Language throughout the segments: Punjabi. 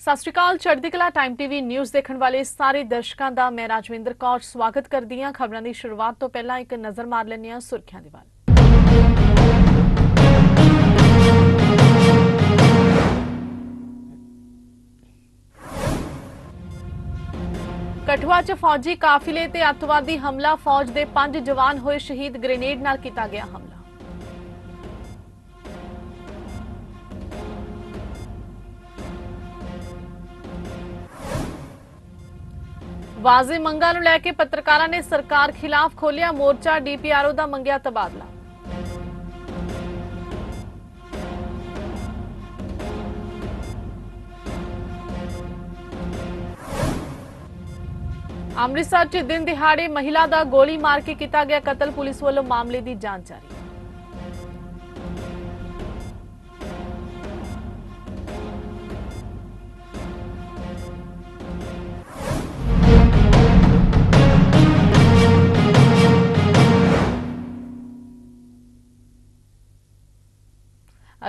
ਸਤਿ ਸ਼੍ਰੀ ਅਕਾਲ, ਚੜ੍ਹਦੀ ਕਲਾ ਟਾਈਮ ਟੀਵੀ ਨਿਊਜ਼ ਦੇਖਣ ਵਾਲੇ ਸਾਰੇ ਦਰਸ਼ਕਾਂ ਦਾ ਮੈਂ ਰਾਜਵਿੰਦਰ ਕੌਰ ਸਵਾਗਤ ਕਰਦੀ ਹਾਂ। ਖਬਰਾਂ ਦੀ ਸ਼ੁਰੂਆਤ ਤੋਂ ਪਹਿਲਾਂ ਇੱਕ ਨਜ਼ਰ ਮਾਰ ਲੈਂਦੇ ਹਾਂ ਸੁਰਖੀਆਂ ਦੇ ਵੱਲ। ਕਠੂਆ 'ਚ ਫੌਜੀ ਕਾਫਿਲੇ ਤੇ ਅੱਤਵਾਦੀ ਹਮਲਾ, ਫੌਜ ਦੇ ਪੰਜ ਜਵਾਨ ਹੋਏ ਸ਼ਹੀਦ, ਗ੍ਰੇਨੇਡ ਨਾਲ ਕੀਤਾ ਗਿਆ ਹਮਲਾ। ਵਾਜ਼ੇ ਮੰਗਾਂ ਨੂੰ ਲੈ ਕੇ ਪੱਤਰਕਾਰਾਂ ਨੇ ਸਰਕਾਰ ਖਿਲਾਫ ਖੋਲਿਆ ਮੋਰਚਾ, ਡੀਪੀਆਰਓ ਦਾ ਮੰਗਿਆ ਤਬਾਦਲਾ। ਅੰਮ੍ਰਿਤਸਰ 'ਚ ਦਿਨ ਦਿਹਾੜੇ ਮਹਿਲਾ ਦਾ ਗੋਲੀ ਮਾਰ ਕੇ ਕੀਤਾ ਗਿਆ ਕਤਲ, ਪੁਲਿਸ ਵੱਲੋਂ ਮਾਮਲੇ ਦੀ ਜਾਂਚ ਜਾਰੀ।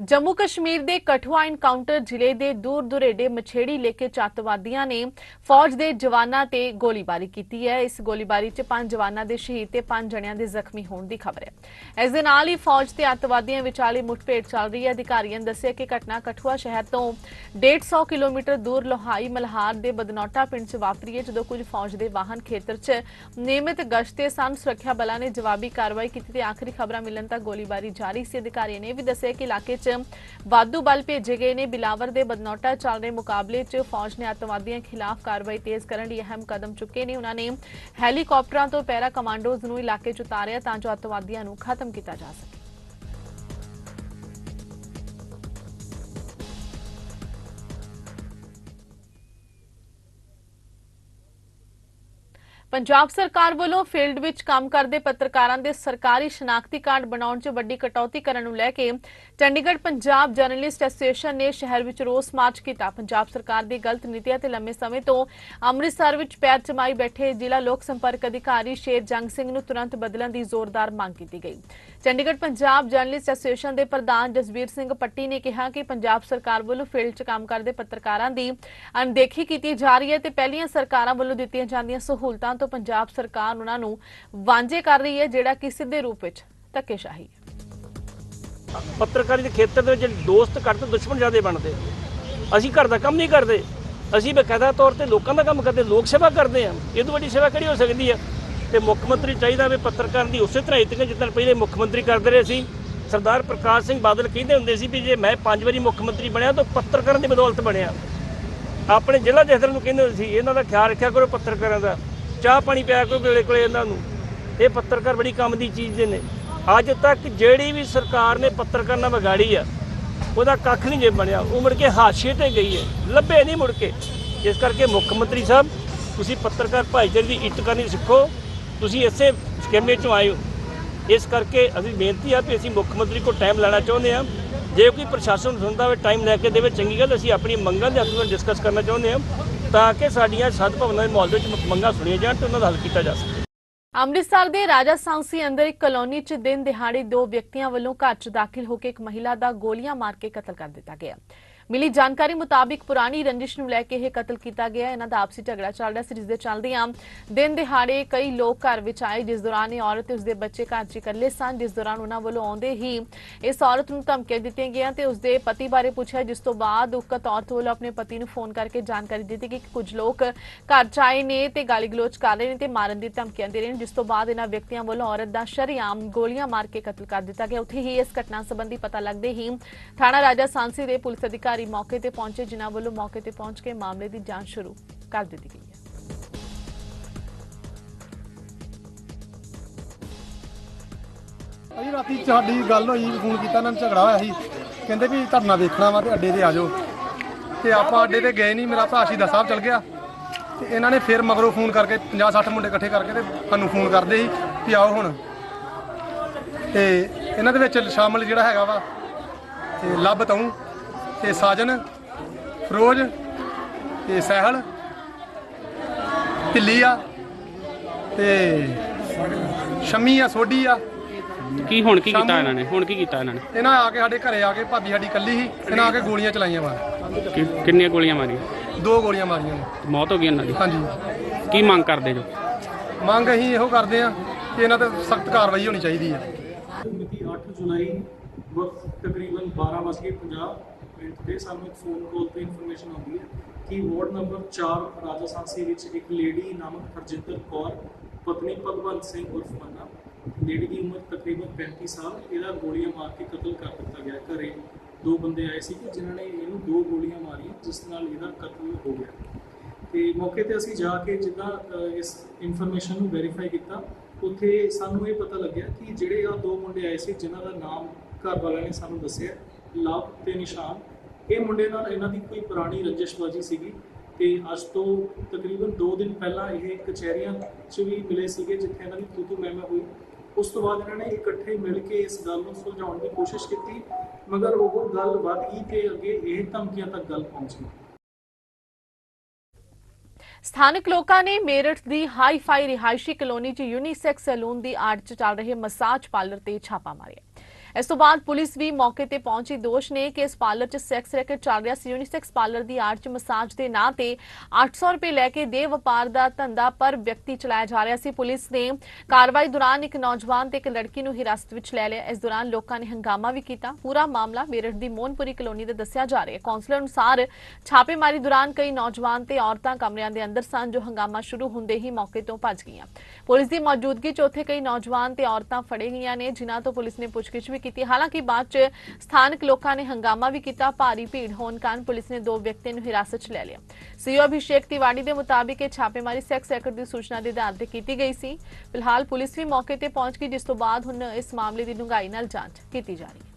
ਜੰਮੂ ਕਸ਼ਮੀਰ ਦੇ ਕਠੂਆ ਇਨਕਾਊਂਟਰ ਜ਼ਿਲ੍ਹੇ ਦੇ ਦੂਰ ਦੁਰੇਡੇ ਮਛੇੜੀ ਲੇਕੇ ਚੱਤਵਾਦੀਆਂ ਨੇ ਫੌਜ ਦੇ ਜਵਾਨਾਂ ਤੇ ਗੋਲੀਬਾਰੀ ਕੀਤੀ ਹੈ ਇਸ ਗੋਲੀਬਾਰੀ 'ਚ ਪੰਜ ਜਵਾਨਾਂ ਦੇ ਸ਼ਹੀਦ ਤੇ ਪੰਜ ਜਣਿਆਂ ਦੇ ਜ਼ਖਮੀ ਹੋਣ ਦੀ ਖਬਰ ਹੈ ਇਸ ਦੇ ਨਾਲ ਹੀ ਫੌਜ ਤੇ ਅੱਤਵਾਦੀਆਂ ਵਿਚਾਲੇ ਮੁੱਠਭੇੜ ਚੱਲ ਰਹੀ ਹੈ ਅਧਿਕਾਰੀਆਂ ਨੇ ਦੱਸਿਆ ਕਿ ਘਟਨਾ ਕਠੂਆ ਸ਼ਹਿਰ ਤੋਂ 150 ਕਿਲੋਮੀਟਰ ਦੂਰ ਲੋਹਾਈ ਮਲਹਾਰ ਦੇ ਬਦਨੌਟਾ ਪਿੰਡ 'ਚ ਵਾਪਰੀ ਹੈ ਜਦੋਂ ਕੁਝ ਫੌਜ ਦੇ ਵਾਹਨ ਖੇਤਰ 'ਚ ਨਿਯਮਿਤ ਗਸ਼ਤ ਤੇ ਸਨ ਸੁਰੱਖਿਆ ਬਲਾਂ ਨੇ ਜਵਾਬੀ ਕਾਰਵਾਈ ਕੀਤੀ ਤੇ ਆਖਰੀ ਖਬਰਾਂ ਮਿਲਣ ਤੱਕ ਗੋਲੀਬਾਰੀ ਜਾਰੀ ਸੀ ਅਧਿਕਾਰੀਆਂ ਨੇ ਇਹ ਵੀ ਦੱਸਿਆ ਕਿ ਇਲਾਕੇ 'ਚ ਵਾਧੂ ਬਲ ਭੇਜੇ ਗਏ ਨੇ। ਬਿਲਾਵਰ ਦੇ ਬਦਨੌਟਾ ਚੱਲ ਰਹੇ ਮੁਕਾਬਲੇ 'ਚ ਫੌਜ ਨੇ ਅੱਤਵਾਦੀਆਂ ਖਿਲਾਫ ਕਾਰਵਾਈ ਤੇਜ਼ ਕਰਨ ਲਈ ਅਹਿਮ ਕਦਮ ਚੁੱਕੇ ਨੇ। ਉਹਨਾਂ ਨੇ ਹੈਲੀਕਾਪਟਰਾਂ ਤੋਂ ਪੈਰਾ ਕਮਾਂਡੋਜ਼ ਨੂੰ ਇਲਾਕੇ 'ਚ ਉਤਾਰਿਆ ਤਾਂ ਜੋ ਅੱਤਵਾਦੀਆਂ ਨੂੰ ਖਤਮ ਕੀਤਾ ਜਾ ਸਕੇ। ਪੰਜਾਬ ਸਰਕਾਰ ਵੱਲੋਂ ਫੀਲਡ ਵਿੱਚ ਕੰਮ ਕਰਦੇ ਪੱਤਰਕਾਰਾਂ ਦੇ ਸਰਕਾਰੀ ਸ਼ਨਾਖਤੀ ਕਾਰਡ ਬਣਾਉਣ 'ਚ ਵੱਡੀ ਕਟੌਤੀ ਕਰਨ ਨੂੰ ਲੈ ਕੇ ਚੰਡੀਗੜ੍ਹ ਪੰਜਾਬ ਜਰਨਲਿਸਟ ਐਸੋਸੀਏਸ਼ਨ ਨੇ ਸ਼ਹਿਰ ਵਿੱਚ ਰੋਸ ਮਾਰਚ ਕੀਤਾ। ਪੰਜਾਬ ਸਰਕਾਰ ਦੀ ਗਲਤ ਨੀਤੀਆਂ ਤੇ ਲੰਮੇ ਸਮੇਂ ਤੋਂ ਅੰਮ੍ਰਿਤਸਰ ਵਿੱਚ ਪੈਰ ਚਮਾਈ ਬੈਠੇ ਜ਼ਿਲ੍ਹਾ ਲੋਕ ਸੰਪਰਕ ਅਧਿਕਾਰੀ ਸ਼ੇਰ ਜੰਗ ਸਿੰਘ ਨੂੰ ਤੁਰੰਤ ਬਦਲਣ ਦੀ ਜ਼ੋਰਦਾਰ ਮੰਗ ਕੀਤੀ ਗਈ। ਚੰਡੀਗੜ੍ਹ ਪੰਜਾਬ ਜਰਨਲਿਸਟ ਐਸੋਸੀਏਸ਼ਨ ਦੇ ਪ੍ਰਧਾਨ ਜਸਬੀਰ ਸਿੰਘ ਪੱਟੀ ਨੇ ਕਿਹਾ ਕਿ ਪੰਜਾਬ ਸਰਕਾਰ ਵੱਲੋਂ ਫੀਲਡ 'ਚ ਕੰਮ ਕਰਦੇ ਪੱਤਰਕਾਰਾਂ ਦੀ ਅਣਦੇਖੀ ਕੀਤੀ ਜਾ ਰਹੀ ਹੈ ਤੇ ਪਹਿਲੀਆਂ ਸਰਕਾਰਾਂ ਵੱਲੋਂ ਦਿੱਤੀਆਂ ਜਾਂਦੀਆਂ ਸਹੂਲਤਾਂ ਤੋਂ ਪੰਜਾਬ ਸਰਕਾਰ ਉਹਨਾਂ ਨੂੰ ਵਾਂਝੇ ਕਰ ਰਹੀ ਹੈ, ਜਿਹੜਾ ਕਿ ਸਿੱਧੇ ਰੂਪ ਵਿੱਚ ਧੱਕੇਸ਼ਾਹੀ ਹੈ। ਪੱਤਰਕਾਰੀ ਦੇ ਖੇਤਰ ਦੇ ਵਿੱਚ ਦੋਸਤ ਘੱਟ ਤੇ ਦੁਸ਼ਮਣ ਜ਼ਿਆਦਾ ਬਣਦੇ ਅਸੀਂ ਘਰ ਦਾ ਕੰਮ ਨਹੀਂ ਕਰਦੇ। ਅਸੀਂ ਬਕਾਇਦਾ ਤੌਰ ਤੇ ਲੋਕਾਂ ਦਾ ਕੰਮ ਕਰਦੇ, ਲੋਕ ਸੇਵਾ ਕਰਦੇ ਆ। ਇਹ ਤੋਂ ਵੱਡੀ ਸੇਵਾ ਕਿਹੜੀ ਹੋ ਸਕਦੀ ਹੈ ਤੇ ਮੁੱਖ ਮੰਤਰੀ ਚਾਹੀਦਾ ਵੀ ਪੱਤਰਕਾਰ ਦੀ ਉਸੇ ਤਰ੍ਹਾਂ ਇਤਿਕਾ ਜਿੱਦਾਂ ਪਹਿਲੇ ਮੁੱਖ ਮੰਤਰੀ ਕਰਦੇ ਰਹੇ ਸੀ। ਸਰਦਾਰ ਪ੍ਰਕਾਸ਼ ਸਿੰਘ ਬਾਦਲ ਕਹਿੰਦੇ ਹੁੰਦੇ ਸੀ ਵੀ ਜੇ ਮੈਂ ਪੰਜ ਵਾਰੀ ਮੁੱਖ ਮੰਤਰੀ ਬਣਿਆ ਤਾਂ ਪੱਤਰਕਾਰਾਂ ਦੀ ਬਦੌਲਤ ਬਣਿਆ। ਆਪਣੇ ਜ਼ਿਲ੍ਹਾ ਜਥੇਦਾਰ ਨੂੰ ਕਹਿੰਦੇ ਹੁੰਦੇ ਸੀ, ਇਹਨਾਂ ਦਾ ਖਿਆਲ ਰੱਖਿਆ ਕਰੋ ਪੱਤਰਕਾਰਾਂ ਦਾ। ਚਾਹ ਪਾਣੀ ਪਿਆ ਕੋਈ ਵੇਲੇ ਕੋਲੇ ਇਹਨਾਂ ਨੂੰ। ਇਹ ਪੱਤਰਕਾਰ ਬੜੀ ਕੰਮ ਦੀ ਚੀਜ਼ ਦੇ ਨੇ। ਅੱਜ ਤੱਕ ਜਿਹੜੀ ਵੀ ਸਰਕਾਰ ਨੇ ਪੱਤਰਕਾਰ ਨਾਲ ਵਿਗਾੜੀ ਆ, ਉਹਦਾ ਕੱਖ ਨਹੀਂ ਜੇ ਬਣਿਆ। ਉਹ ਮੁੜ ਕੇ ਹਾਸ਼ੀਏ ਤੇ ਗਈ ਹੈ। ਲੱਭੇ ਨਹੀਂ ਮੁੜ ਕੇ। ਇਸ ਕਰਕੇ ਮੁੱਖ ਮੰਤਰੀ ਸਾਹਿਬ, ਤੁਸੀਂ ਪੱਤਰਕਾਰ ਭਾਈਚਾਰੇ ਦੀ ਇੱਜ਼ਤ ਕਰਨੀ ਸਿੱਖੋ। ਤੁਸੀਂ ਇਸੇ ਸਕੇਮੇ ਚੋਂ ਆਏ ਹੋ। ਇਸ ਕਰਕੇ ਅਸੀਂ ਬੇਨਤੀ ਆ ਵੀ ਅਸੀਂ ਮੁੱਖ ਮੰਤਰੀ ਕੋਲ ਟਾਈਮ ਲੈਣਾ ਚਾਹੁੰਦੇ ਆ ਜੇ ਕੋਈ ਪ੍ਰਸ਼ਾਸਨ ਸੁਣਦਾ ਹੋਵੇ ਟਾਈਮ ਲੈ ਕੇ ਦੇਵੇ, ਚੰਗੀ ਗੱਲ, ਅਸੀਂ ਆਪਣੀ ਮੰਗਾਂ ਦੇ ਹੱਕ ਨਾਲ ਡਿਸਕਸ ਕਰਨਾ ਚਾਹੁੰਦੇ ਆ ਤਾਂ ਕਿ ਸਾਡੀਆਂ ਸੱਤ ਭਵਨਾਂ ਦੇ ਮਾਹੌਲ ਵਿੱਚ ਮੰਗਾਂ ਸੁਣੀਆਂ ਜਾਣ ਤੇ ਉਹਨਾਂ ਦਾ ਹੱਲ ਕੀਤਾ ਜਾ ਸਕੇ। ਅੰਮ੍ਰਿਤਸਰ ਦੇ ਰਾਜਾ ਸਾਂਸੀ ਅੰਦਰ ਇੱਕ ਕਲੋਨੀ 'ਚ ਦਿਨ ਦਿਹਾੜੇ ਦੋ ਵਿਅਕਤੀਆਂ ਵੱਲੋਂ ਘਰ 'ਚ ਦਾਖਲ ਹੋ ਕੇ ਇੱਕ ਮਹਿਲਾ ਦਾ ਗੋਲੀਆਂ ਮਾਰ ਕੇ ਕਤਲ ਕਰ ਦਿੱਤਾ ਗਿਆ। ਮਿਲੀ ਜਾਣਕਾਰੀ ਮੁਤਾਬਿਕ ਪੁਰਾਣੀ ਰੰਜਿਸ਼ ਨੂੰ ਲੈ ਕੇ ਇਹ ਕਤਲ ਕੀਤਾ ਗਿਆ ਇਹਨਾਂ ਦਾ ਆਪਸੀ ਝਗੜਾ ਚੱਲ ਰਿਹਾ ਸੀ, ਜਿਸ ਦੇ ਚੱਲਦਿਆਂ ਦਿਨ ਦਿਹਾੜੇ ਕਈ ਲੋਕ ਘਰ ਵਿੱਚ ਆਏ, ਜਿਸ ਦੌਰਾਨ ਇਹ ਔਰਤ ਤੇ ਉਸਦੇ ਬੱਚੇ ਘਰ 'ਚ ਇਕੱਲੇ ਸਨ, ਜਿਸ ਦੌਰਾਨ ਉਹਨਾਂ ਵੱਲੋਂ ਆਉਂਦੇ ਹੀ ਇਸ ਔਰਤ ਨੂੰ ਧਮਕੀਆਂ ਦਿੱਤੀਆਂ ਗਈਆਂ ਤੇ ਉਸਦੇ ਪਤੀ ਬਾਰੇ ਪੁੱਛਿਆ, ਜਿਸ ਤੋਂ ਬਾਅਦ ਉਕਤ ਔਰਤ ਵੱਲੋਂ ਆਪਣੇ ਪਤੀ ਨੂੰ ਫੋਨ ਕਰਕੇ ਜਾਣਕਾਰੀ ਦਿੱਤੀ ਕਿ ਕੁਝ ਲੋਕ ਘਰ 'ਚ ਆਏ ਨੇ ਤੇ ਗਾਲੀ ਗਲੋਚ ਕਰ ਰਹੇ ਨੇ ਤੇ ਮਾਰਨ ਦੀ ਧਮਕੀਆਂ ਦੇ ਰਹੇ ਨੇ, ਜਿਸ ਤੋਂ ਬਾਅਦ ਇਹਨਾਂ ਵਿਅਕਤੀਆਂ ਵੱਲੋਂ ਔਰਤ ਦਾ ਸ਼ਰੇਆਮ ਗੋਲੀਆਂ ਮਾਰ ਕੇ ਕਤਲ ਕਰ ਦਿੱਤਾ ਗਿਆ। ਉੱਥੇ ਹੀ ਇਸ ਘਟਨਾ ਸੰਬੰਧੀ ਪਤਾ ਲੱਗਦੇ ਹੀ ਥਾਣਾ ਰਾਜਾ ਸਾਂਸੀ ਦੇ ਪੁਲਿਸ ਅਧਿਕਾਰੀ ਮੌਕੇ ਤੇ ਪਹੁੰਚੇ, ਜਿਨ੍ਹਾਂ ਵੱਲੋਂ ਮੌਕੇ ਤੇ ਪਹੁੰਚ ਕੇ ਮਾਮਲੇ ਦੀ ਜਾਂਚ ਸ਼ੁਰੂ ਕਰ ਦਿੱਤੀ ਗਈ ਹੈ। ਅਜੀ ਰਾਤੀ ਸਾਡੀ ਗੱਲ ਹੋਈ, ਫੋਨ ਕੀਤਾ, ਇਹਨਾਂ ਨੇ ਝਗੜਾ ਹੋਇਆ ਸੀ। ਕਹਿੰਦੇ ਵੀ ਧਰਨਾ ਦੇਖਣਾ ਵਾ ਤੇ ਅੱਡੇ ਤੇ ਆ ਜਾਓ। ਤੇ ਆਪਾਂ ਅੱਡੇ ਤੇ ਗਏ ਨਹੀਂ ਮੇਰਾ ਭਰਾ ਸ਼ਹੀਦਾਂ ਸਾਹਿਬ ਚਲ ਗਿਆ। ਤੇ ਇਹਨਾਂ ਨੇ ਫਿਰ ਮਗਰੋਂ ਫੋਨ ਕਰਕੇ 50 60 ਮੁੰਡੇ ਇਕੱਠੇ ਕਰਕੇ ਤੇ ਸਾਨੂੰ ਫੋਨ ਕਰਦੇ ਸੀ ਵੀ ਆਓ ਹੁਣ। ਤੇ ਇਹਨਾਂ ਦੇ ਵਿੱਚ ਸ਼ਾਮਲ ਜਿਹੜਾ ਹੈਗਾ ਵਾ, ਤੇ ਲੱਭ ਤਉ ਤੇ ਸਾਜਨ ਫਰੋਜ਼ ਤੇ ਸਹਿਲ ਢਿੱਲੀ ਆ ਤੇ ਸ਼ਮੀ ਆ ਸੋਢੀ ਆ। ਕੀ ਹੁਣ ਕੀ ਕੀਤਾ ਇਹਨਾਂ ਨੇ? ਹੁਣ ਕੀ ਕੀਤਾ ਇਹਨਾਂ ਨੇ? ਇਹਨਾਂ ਆ ਕੇ ਸਾਡੇ ਘਰੇ ਆ ਕੇ ਭਾਬੀ ਸਾਡੀ ਇਕੱਲੀ ਸੀ ਇਹਨਾਂ ਆ ਕੇ ਗੋਲੀਆਂ ਚਲਾਈਆਂ ਵਾ। ਕਿ- ਕਿੰਨੀਆਂ ਗੋਲੀਆਂ ਮਾਰੀਆਂ? ਦੋ ਗੋਲੀਆਂ ਮਾਰੀਆਂ ਨੇ। ਮੌਤ ਹੋ ਗਈ ਇਹਨਾਂ ਦੀ? ਹਾਂਜੀ। ਕੀ ਮੰਗ ਕਰਦੇ ਜੋ? ਮੰਗ ਅਸੀਂ ਇਹੋ ਕਰਦੇ ਆ ਕਿ ਇਹਨਾਂ ਤੇ ਸਖਤ ਕਾਰਵਾਈ ਹੋਣੀ ਚਾਹੀਦੀ ਹੈ। ਮਿਤੀ 8 ਜੁਲਾਈ ਵਕਤ ਤਕਰੀਬਨ 12:50 ਮਿੰਟ ਤੇ ਸਾਨੂੰ ਇੱਕ ਫੋਨ ਕਾਲ ਤੇ ਇਨਫੋਰਮੇਸ਼ਨ ਆਉਂਦੀ ਹੈ ਕਿ ਵਾਰਡ ਨੰਬਰ 4 ਰਾਜਾ ਸਾਂਸੀ ਵਿੱਚ ਇੱਕ ਲੇਡੀ ਨਾਮਕ ਹਰਜਿੰਦਰ ਕੌਰ, ਪਤਨੀ ਭਗਵੰਤ ਸਿੰਘ ਉਰਫ ਮੰਨਾ। ਲੇਡੀ ਦੀ ਉਮਰ ਤਕਰੀਬਨ 35 ਸਾਲ, ਇਹਦਾ ਗੋਲੀਆਂ ਮਾਰ ਕੇ ਕਤਲ ਕਰ ਦਿੱਤਾ ਗਿਆ। ਘਰੇ ਦੋ ਬੰਦੇ ਆਏ ਸੀ ਕਿ ਜਿਨ੍ਹਾਂ ਨੇ ਇਹਨੂੰ ਦੋ ਗੋਲੀਆਂ ਮਾਰੀਆਂ, ਜਿਸ ਨਾਲ ਇਹਦਾ ਕਤਲ ਹੋ ਗਿਆ। ਤੇ ਮੌਕੇ ਤੇ ਅਸੀਂ ਜਾ ਕੇ ਜਿੱਦਾਂ ਇਸ ਇਨਫੋਰਮੇਸ਼ਨ ਨੂੰ ਵੈਰੀਫਾਈ ਕੀਤਾ, ਉੱਥੇ ਸਾਨੂੰ ਇਹ ਪਤਾ ਲੱਗਿਆ ਕਿ ਜਿਹੜੇ ਆ ਦੋ ਮੁੰਡੇ ਆਏ ਸੀ, ਜਿਨ੍ਹਾਂ ਦਾ ਨਾਮ ਘਰ ਵਾਲਿਆਂ ਨੇ ਸਾਨੂੰ ਦੱਸਿਆ ਲਵ ਤੇ ਨਿਸ਼ਾਨ। ਇਹ ਮੁੰਡੇ ਨਾਲ ਇਹਨਾਂ ਦੀ ਕੋਈ ਪੁਰਾਣੀ ਰੰਜਿਸ਼ਬਾਜੀ ਸੀਗੀ ਤੇ ਅੱਜ ਤੋਂ ਤਕਰੀਬਨ 2 ਦਿਨ ਪਹਿਲਾਂ ਇਹ ਕਚਹਿਰੀਆਂ 'ਚ ਵੀ ਮਿਲੇ ਸੀਗੇ ਜਿੱਥੇ ਇਹਨਾਂ ਦੀ ਤੂਤੂ ਮਹਿਮਾ ਹੋਈ। ਉਸ ਤੋਂ ਬਾਅਦ ਇਹਨਾਂ ਨੇ ਇਕੱਠੇ ਮਿਲ ਕੇ ਇਸ ਗੱਲ ਨੂੰ ਸੁਲਝਾਉਣ ਦੀ ਕੋਸ਼ਿਸ਼ ਕੀਤੀ, ਮਗਰ ਉਹ ਗੱਲ ਵੱਧ ਗਈ ਤੇ ਅੱਗੇ ਇਹ ਧਮਕੀਆਂ ਤੱਕ ਗੱਲ ਪਹੁੰਚ ਗਈ। ਸਥਾਨਕ ਲੋਕਾਂ ਨੇ ਮੇਰਠ ਦੀ ਹਾਈ-ਫਾਈ ਰਿਹਾਇਸ਼ੀ ਕਲੋਨੀ 'ਚ ਯੂਨੀਸੈਕਸ ਸੈਲੂਨ ਦੀ ਆੜ 'ਚ ਚੱਲ ਰਹੇ ਮਸਾਜ ਪਾਰਲਰ ਤੇ ਛਾਪਾ ਮਾਰਿਆ। ਇਸ ਤੋਂ ਬਾਅਦ ਪੁਲਿਸ ਵੀ ਮੌਕੇ ਤੇ ਪਹੁੰਚੀ ਦੋਸ਼ ਨੇ ਕਿ ਇਸ ਪਾਰਲਰ 'ਚ ਸੈਕਸ ਰੈਕਟ ਚੱਲ ਰਿਹਾ ਸੀ ਯੂਨੀਸੈਕਸ ਪਾਰਲਰ ਦੀ ਆੜ 'ਚ ਮਸਾਜ ਦੇ ਨਾਂ ਤੇ 800 ਰੁਪਏ ਲੈ ਕੇ ਦੇ ਵਪਾਰ ਦਾ ਧੰਦਾ ਪਰ ਵਿਅਕਤੀ ਚਲਾਇਆ ਜਾ ਰਿਹਾ ਸੀ ਪੁਲਿਸ ਨੇ ਕਾਰਵਾਈ ਦੌਰਾਨ ਇੱਕ ਨੌਜਵਾਨ ਤੇ ਇੱਕ ਲੜਕੀ ਨੂੰ ਹਿਰਾਸਤ ਵਿੱਚ ਲੈ ਲਿਆ ਇਸ ਦੌਰਾਨ ਲੋਕਾਂ ਨੇ ਹੰਗਾਮਾ ਵੀ ਕੀਤਾ ਪੂਰਾ ਮਾਮਲਾ ਮੇਰਠ ਦੀ ਮੋਹਨਪੁਰੀ ਕਲੋਨੀ ਦਾ ਦੱਸਿਆ ਜਾ ਰਿਹਾ ਹੈ ਕੌਂਸਲਰ ਅਨੁਸਾਰ ਛਾਪੇਮਾਰੀ ਦੌਰਾਨ ਕਈ ਨੌਜਵਾਨ ਤੇ ਔਰਤਾਂ ਕਮਰਿਆਂ ਦੇ ਅੰਦਰ ਸਨ ਜੋ ਹੰਗਾਮਾ ਸ਼ੁਰੂ ਹੁੰਦੇ ਹੀ ਮੌਕੇ ਤੋਂ ਭੱਜ ਗਈਆਂ ਪੁਲਿਸ ਦੀ ਮੌਜੂਦਗੀ 'ਚ ਉੱਥੇ ਕਈ ਨੌਜਵਾਨ ਤੇ ਔਰਤਾਂ ਫੜੇ ਗਈਆਂ ਨੇ ਜਿਨ੍ਹਾਂ ਤੋਂ ਪੁਲਿਸ ਨੇ ਪੁੱਛਗਿੱਛ ਵੀ ਕੀਤੀ। ਹਾਲਾਂਕਿ ਬਾਅਦ 'ਚ ਸਥਾਨਕ ਲੋਕਾਂ ਨੇ ਹੰਗਾਮਾ ਵੀ ਕੀਤਾ। ਭਾਰੀ ਭੀੜ ਹੋਣ ਕਾਰਨ ਪੁਲਿਸ ਨੇ ਦੋ ਵਿਅਕਤੀਆਂ ਨੂੰ ਹਿਰਾਸਤ 'ਚ ਲੈ ਲਿਆ। ਸੀਓ ਅਭਿਸ਼ੇਕ ਤਿਵਾੜੀ ਦੇ ਮੁਤਾਬਿਕ ਇਹ ਛਾਪੇਮਾਰੀ ਸੈਕਸ ਰੈਕਟ ਦੀ ਸੂਚਨਾ ਦੇ ਆਧਾਰ ਤੇ ਕੀਤੀ ਗਈ ਸੀ। ਫਿਲਹਾਲ ਪੁਲਿਸ ਵੀ ਮੌਕੇ ਤੇ ਪਹੁੰਚ ਗਈ, ਜਿਸ ਤੋਂ ਬਾਅਦ ਹੁਣ ਇਸ ਮਾਮਲੇ ਦੀ ਡੂੰਘਾਈ ਨਾਲ ਜਾਂਚ ਕੀਤੀ ਜਾ ਰਹੀ ਹੈ।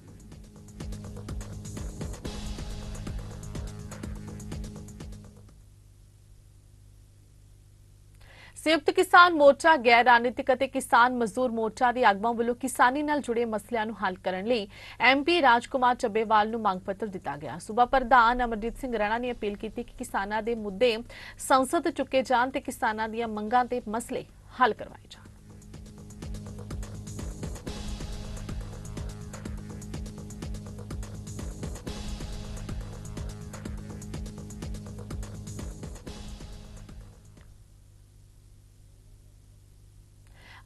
ਸੰਯੁਕਤ ਕਿਸਾਨ ਮੋਰਚਾ, ਗੈਰ ਰਾਜਨੀਤਿਕ ਅਤੇ ਕਿਸਾਨ ਮਜ਼ਦੂਰ ਮੋਰਚਾ ਦੇ ਆਗੂਆਂ ਵੱਲੋਂ ਕਿਸਾਨੀ ਨਾਲ ਜੁੜੇ ਮਸਲਿਆਂ ਨੂੰ ਹੱਲ ਕਰਨ ਲਈ ਐਮਪੀ ਰਾਜਕੁਮਾਰ ਚੱਬੇਵਾਲ ਨੂੰ ਮੰਗ ਪੱਤਰ ਦਿੱਤਾ ਗਿਆ। ਸੂਬਾ ਪ੍ਰਧਾਨ ਅਮਰਜੀਤ ਸਿੰਘ ਰਾਣਾ ਨੇ ਅਪੀਲ ਕੀਤੀ ਕਿ ਕਿਸਾਨਾਂ ਦੇ ਮੁੱਦੇ ਸੰਸਦ ਚੁੱਕੇ ਜਾਣ ਤੇ ਕਿਸਾਨਾਂ ਦੀਆਂ ਮੰਗਾਂ ਤੇ ਮਸਲੇ ਹੱਲ ਕਰਵਾਏ ਜਾਣ।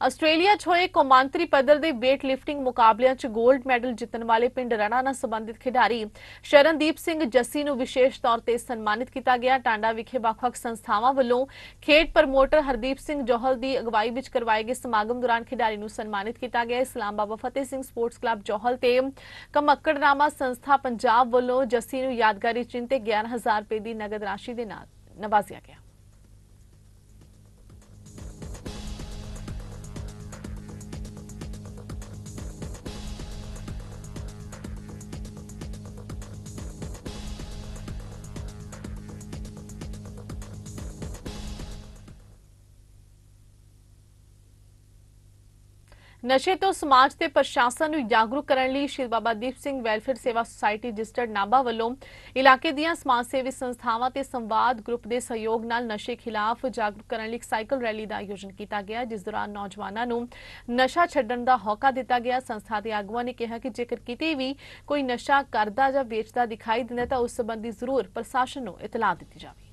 ਆਸਟ੍ਰੇਲੀਆ 'ਚ ਹੋਏ ਕੌਮਾਂਤਰੀ ਪੱਧਰ ਦੇ weight ਲਿਫਟਿੰਗ ਮੁਕਾਬਲਿਆਂ 'ਚ 골ਡ ਮੈਡਲ ਜਿੱਤਣ ਵਾਲੇ ਪਿੰਡ ਰਣਾ ਨਾਲ ਸੰਬੰਧਿਤ ਖਿਡਾਰੀ ਸ਼ਰਨਦੀਪ ਸਿੰਘ ਜੱਸੀ ਨੂੰ ਵਿਸ਼ੇਸ਼ ਤੌਰ ਤੇ ਸਨਮਾਨਿਤ ਕੀਤਾ ਗਿਆ। ਟਾਂਡਾ ਵਿਖੇ ਵੱਖ-ਵੱਖ ਸੰਸਥਾਵਾਂ ਵੱਲੋਂ ਖੇਡ ਪ੍ਰਮੋਟਰ ਹਰਦੀਪ ਸਿੰਘ ਜੋਹਲ ਦੀ ਅਗਵਾਈ ਵਿੱਚ ਕਰਵਾਏ ਗਏ ਸਮਾਗਮ ਦੌਰਾਨ ਖਿਡਾਰੀ ਨੂੰ ਸਨਮਾਨਿਤ ਕੀਤਾ ਗਿਆ। ਇਸਲਾਮ ਬਾਬਾ ਫਤਿਹ ਸਿੰਘ ਸਪੋਰਟਸ ਕਲੱਬ ਜੋਹਲ ਤੇ ਕਮੱਕੜਨਾਮਾ ਸੰਸਥਾ ਪੰਜਾਬ ਵੱਲੋਂ ਜੱਸੀ ਨੂੰ ਯਾਦਗਾਰੀ ਚਿੰਨ੍ਹ ਤੇ 11000 ਰੁਪਏ ਦੀ ਨਗਦ ਰਾਸ਼ੀ ਦੇ ਨਾਲ ਨਵਾਜ਼ਿਆ ਗਿਆ। ਨਸ਼ੇ ਤੋਂ ਸਮਾਜ ਤੇ ਪ੍ਰਸ਼ਾਸਨ ਨੂੰ ਜਾਗਰੂਕ ਕਰਨ ਲਈ Shri Baba Deep Singh welfare Sewa society registered Nabha ਵੱਲੋਂ ਇਲਾਕੇ ਦੀਆਂ ਸਮਾਜ ਸੇਵੀ ਸੰਸਥਾਵਾਂ ਤੇ ਸੰਵਾਦ ਗਰੁੱਪ ਦੇ ਸਹਿਯੋਗ ਨਾਲ ਨਸ਼ੇ ਖਿਲਾਫ ਜਾਗਰੂਕ ਕਰਨ ਲਈ ਇੱਕ ਸਾਈਕਲ ਰੈਲੀ ਦਾ ਆਯੋਜਨ ਕੀਤਾ ਗਿਆ, ਜਿਸ ਦੌਰਾਨ ਨੌਜਵਾਨਾਂ ਨੂੰ ਨਸ਼ਾ ਛੱਡਣ ਦਾ ਹੌਕਾ ਦਿੱਤਾ ਗਿਆ। ਸੰਸਥਾ ਦੇ ਆਗੂਆਂ ਨੇ ਕਿਹਾ ਕਿ ਜੇਕਰ ਕਿਤੇ ਵੀ ਕੋਈ ਨਸ਼ਾ ਕਰਦਾ ਜਾਂ ਵੇਚਦਾ ਦਿਖਾਈ ਦਿੰਦਾ ਤਾਂ ਉਸ ਸੰਬੰਧੀ ਜ਼ਰੂਰ ਪ੍ਰਸ਼ਾਸਨ ਨੂੰ ਇਤਲਾਹ ਦਿੱਤੀ ਜਾਵੇ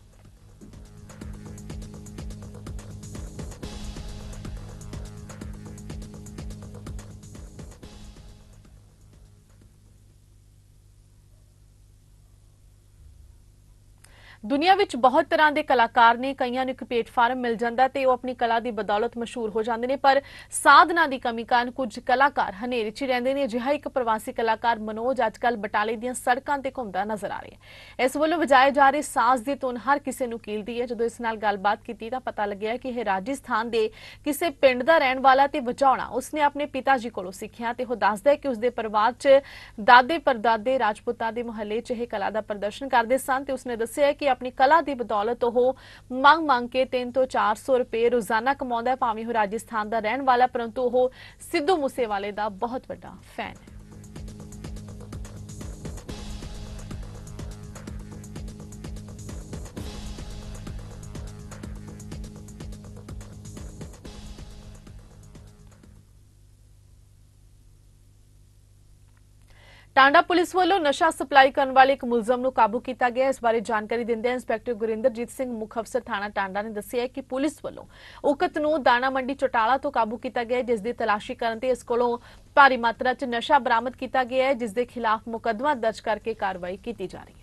ਦੁਨੀਆ ਵਿੱਚ ਬਹੁਤ ਤਰ੍ਹਾਂ ਦੇ ਕਲਾਕਾਰ ਨੇ, ਕਈਆਂ ਨੂੰ ਇੱਕ ਪਲੇਟਫਾਰਮ ਮਿਲ ਜਾਂਦਾ ਤੇ ਉਹ ਆਪਣੀ ਕਲਾ ਦੀ ਬਦੌਲਤ ਮਸ਼ਹੂਰ ਹੋ ਜਾਂਦੇ ਨੇ, ਪਰ ਸਾਧਨਾ ਦੀ ਕਮੀ ਕਾਰਨ ਕੁਝ ਕਲਾਕਾਰ ਹਨੇਰੇ 'ਚ ਰਹਿੰਦੇ ਨੇ। ਅਜਿਹਾ ਇੱਕ ਪ੍ਰਵਾਸੀ ਕਲਾਕਾਰ ਮਨੋਜ ਅੱਜਕੱਲ ਬਟਾਲੇ ਦੀਆਂ ਸੜਕਾਂ ਤੇ ਘੁੰਮਦਾ ਨਜ਼ਰ ਆ ਰਿਹਾ ਹੈ। ਇਸ ਵੱਲੋਂ ਵਜਾਏ ਜਾ ਰਹੇ ਸਾਜ਼ ਦੀ ਧੁਨ ਹਰ ਕਿਸੇ ਨੂੰ ਕੀਲਦੀ ਹੈ। ਜਦੋਂ ਇਸ ਨਾਲ ਗੱਲਬਾਤ ਕੀਤੀ ਤਾਂ ਪਤਾ ਲੱਗਿਆ ਕਿ ਇਹ ਰਾਜਸਥਾਨ ਦੇ ਕਿਸੇ ਪਿੰਡ ਦਾ ਰਹਿਣ ਵਾਲਾ ਤੇ ਵਜਾਉਣਾ ਉਸਨੇ ਆਪਣੇ ਪਿਤਾ ਜੀ ਕੋਲੋਂ ਸਿੱਖਿਆ ਤੇ ਉਹ ਦੱਸਦਾ ਹੈ ਕਿ ਉਸਦੇ ਪਰਿਵਾਰ 'ਚ ਦਾਦੇ ਪਰਦਾਦੇ ਰਾਜਪੂਤਾਂ ਦੇ ਮੁਹੱਲੇ 'ਚ ਇਹ ਕਲਾ ਦਾ ਪ੍ਰਦਰਸ਼ਨ ਕਰਦੇ ਸਨ ਤੇ ਉਸਨੇ ਦੱਸਿਆ ਕਿ ਆਪਣੀ ਕਲਾ ਦੀ ਬਦੌਲਤ ਉਹ ਮੰਗ ਮੰਗ ਕੇ 3 ਤੋਂ 400 ਰੁਪਏ ਰੋਜ਼ਾਨਾ ਕਮਾਉਂਦਾ ਹੈ, ਭਾਵੇਂ ਉਹ ਰਾਜਸਥਾਨ ਦਾ ਰਹਿਣ ਵਾਲਾ ਪਰੰਤੂ ਉਹ ਸਿੱਧੂ ਮੂਸੇਵਾਲੇ ਦਾ ਬਹੁਤ ਵੱਡਾ ਫੈਨ ਹੈ। ਟਾਂਡਾ ਪੁਲਿਸ ਵੱਲੋਂ ਨਸ਼ਾ ਸਪਲਾਈ ਕਰਨ ਵਾਲੇ ਇੱਕ ਮੁਲਜ਼ਮ ਨੂੰ ਕਾਬੂ ਕੀਤਾ ਗਿਆ ਇਸ ਬਾਰੇ ਜਾਣਕਾਰੀ ਦਿੰਦਿਆਂ ਇੰਸਪੈਕਟਰ ਗੁਰਿੰਦਰਜੀਤ ਸਿੰਘ ਮੁੱਖ ਅਫਸਰ ਥਾਣਾ ਟਾਂਡਾ ਨੇ ਦੱਸਿਆ ਕਿ ਪੁਲਿਸ ਵੱਲੋਂ ਉਕਤ ਨੂੰ ਦਾਣਾ ਮੰਡੀ ਚਟਾਲਾ ਤੋਂ ਕਾਬੂ ਕੀਤਾ ਗਿਆ ਜਿਸ ਦੀ ਤਲਾਸ਼ੀ ਕਰਨ ਤੇ ਇਸ ਕੋਲੋਂ ਭਾਰੀ ਮਾਤਰਾ 'ਚ ਨਸ਼ਾ ਬਰਾਮਦ ਕੀਤਾ ਗਿਆ ਹੈ, ਜਿਸ ਦੇ ਖਿਲਾਫ ਮੁਕੱਦਮਾ ਦਰਜ ਕਰਕੇ ਕਾਰਵਾਈ ਕੀਤੀ ਜਾ ਰਹੀ ਹੈ।